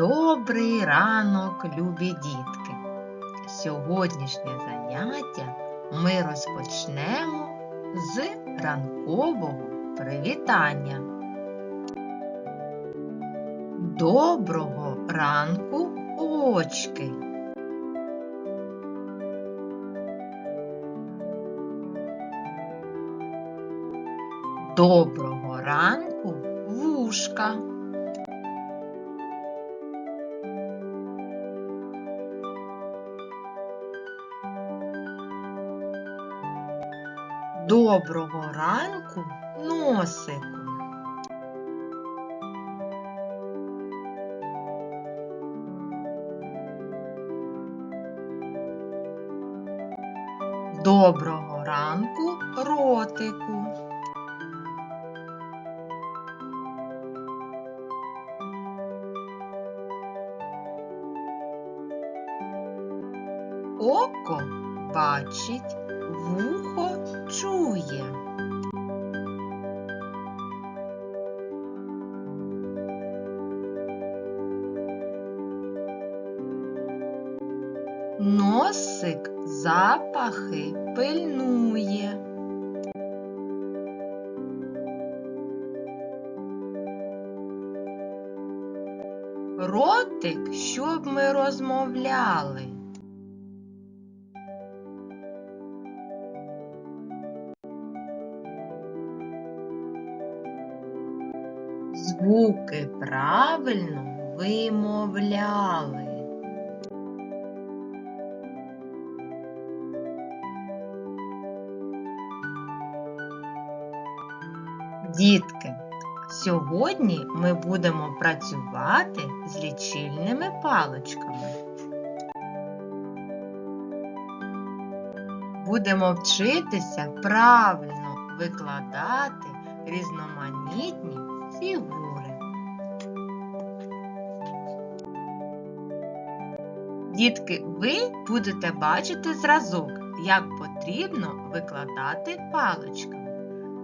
Добрий ранок, любі дітки! Сьогоднішнє заняття ми розпочнемо з ранкового привітання. Доброго ранку, очки! Доброго ранку, вушка! Доброго ранку, носику. Доброго ранку, ротику. Око бачить, вухо чує. Носик запахи пильнує. Ротик, щоб ми розмовляли. Звуки правильно вимовляли. Дітки, сьогодні ми будемо працювати з лічильними паличками. Будемо вчитися правильно викладати різноманітні фігури. Дітки, ви будете бачити зразок, як потрібно викладати паличками.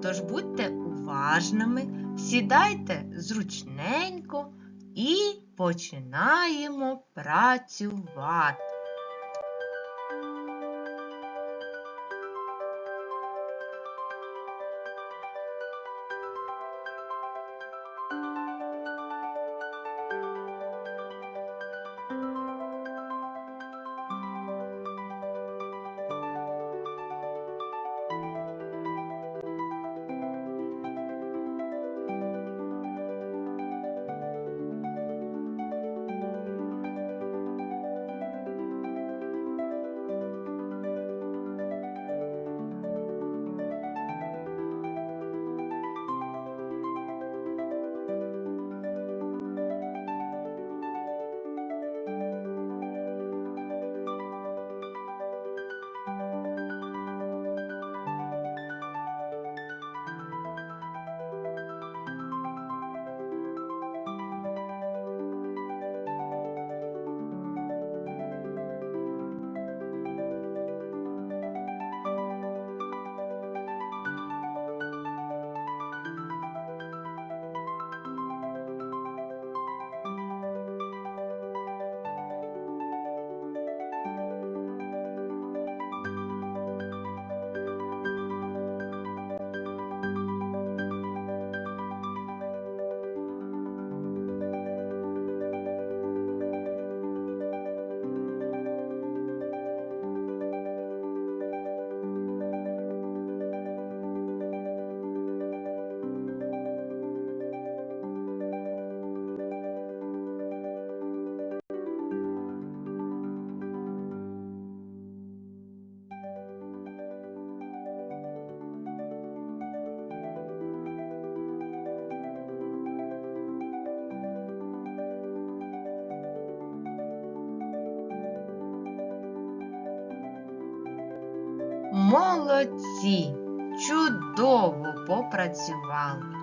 Тож будьте уважними, сідайте зручненько і починаємо працювати. Молодці! Чудово попрацювали!